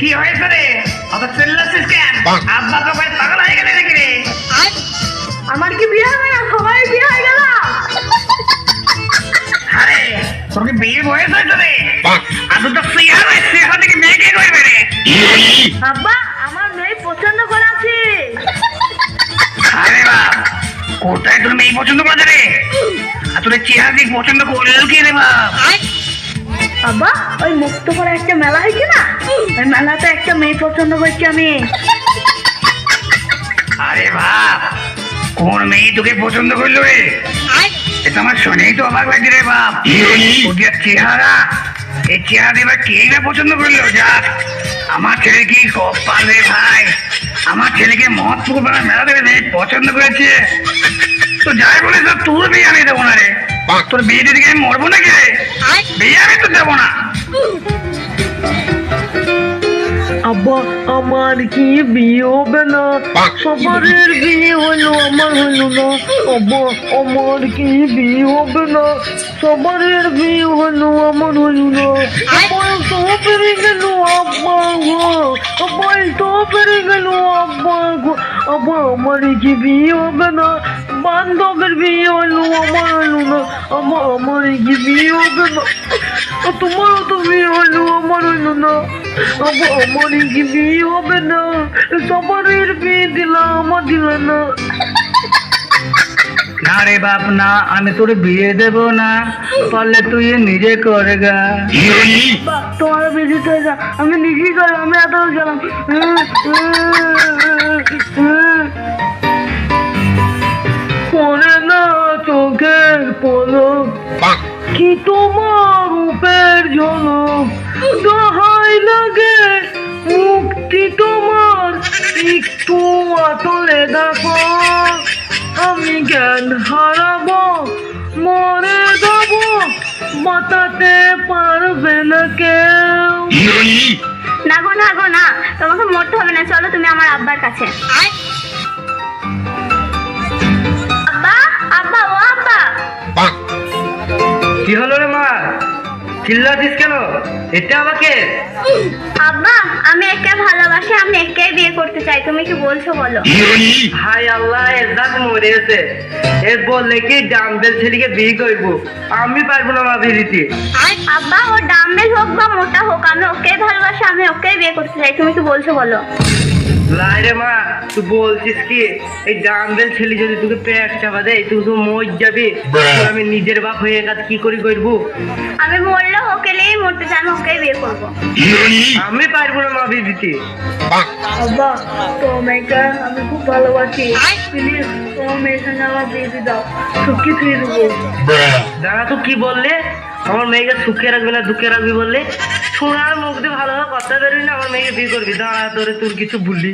কি হয়েছে রে? অত কেন? আব্বা তো ভাই পাগল হয়ে গেলে নাকি রে? আমার কি বিয়ে হবে না? সবাই বিয়ে হয়ে গেল। আরে তোর কি বিয়ে বয়স হয়েছে রে? আর তো সিয়ারা সিয়ারা থেকে মেয়ে কে করবে রে? আব্বা আমার মেয়ে পছন্দ করেছি আরে বাপ কোথায় তোর মেয়ে পছন্দ করেছে রে? আর তোর চেহারা দিক পছন্দ করল কি রে বাপ? আব্বা ওই মুক্ত করে একটা মেলা হয়েছে না? মেলাতে একটা মেয়ে পছন্দ করছি আমি। আরে বাপ কোন মেয়ে তোকে পছন্দ করল রে? এটা আমার শুনেই তো অবাক লাগছে রে বাপ। ওদের চেহারা এই চেহারা এবার কে না পছন্দ করল? যাক আমার ছেলে কি কপাল রে ভাই। আমার ছেলেকে পুকুর মেলা দেবে মেয়ে পছন্দ করেছে। তো যাই বলে তো তোর বিয়ে আমি দেবো না রে। তোর বিয়ে দিদিকে আমি মরবো নাকি রে? বিয়ে আমি তো দেবো না। আব্বা, আমার কি বিয়ে হবে না? সবারের বিয়ে হলো, আমার হলো না। আব্বা, আমার কি বিয়ে হবে না? সবারের বিয়ে হলো, আমার হলো না। আমার তো পেরে গেল, আব্বা গো। আমার তো পেরে গেল, আব্বা গো। আব্বা, আমার কি বিয়ে হবে না? বান্ধবের বিয়ে হলো, আমার হলো না। আব্বা, আমার কি বিয়ে হবে না? তোমারও তো বিয়ে হলো, আমার হলো না। আব্বা আমার কি বিয়ে হবে না সবারের বিয়ে দিলাম আমার দিল না। না রে বাপ না আমি তোর বিয়ে দেব না পারলে তুই নিজে করে গা। তোমার বেশি তো আমি নিজেই করে আমি এত গেলাম। পরে না চোখের পলক কি তোমার রূপের ঝলক দহাই লাগে। মুক্তি তোমার একটু আতলে দেখো। আমি জ্ঞান হারাবো মরে যাব বাতাতে পারবে না কেউ। না গো না গো না। তোমাকে মরতে হবে না চলো তুমি আমার আব্বার কাছে। আব্বা আব্বা ও আব্বা। কি হলো রে মা? চিল্লাছিস কেন? এটা আমাকে? আব্বা আমি একে ভালোবাসি আমি একে বিয়ে করতে চাই। তুমি কি বলছো বলো? হাই আল্লাহ এর দাঁত মরেছে এর বললে কি ডাম্বেল ছেলেকে বিয়ে করব? আমি পারব না মা বিয়ে দিতে আব্বা ও ডাম্বেল হোক বা মোটা হোক আমি ওকে ভালোবাসি। আমি ওকে বিয়ে করতে চাই তুমি কি বলছো বলো? রে মা তুই বলছিস কি এই ডাম্বেল ছেলে যদি তোকে পেট চাপা দেয় তুই তো মর যাবি। আমি নিজের বাপ হয়ে কাজ কি করি করব? আমি মরলে ওকেলেই মরতে চাই আমি ওকেই বিয়ে করব। আমি পারব না মা বিয়ে দিতে মেয়েটা আমি খুব ভালোবাসি। প্লিজ তোমার মেয়ের সঙ্গে আমার বিয়ে দিয়ে দাও। সুখী ফিরে দাদা তো কি বললে? আমার মেয়েকে সুখে রাখবে না দুঃখে রাখবি বললে? শোনার মুখ দিয়ে ভালো কথা বেরোয় না, আমার মেয়েকে বিয়ে করবি দাঁড়া ধরে তোর কিছু বললি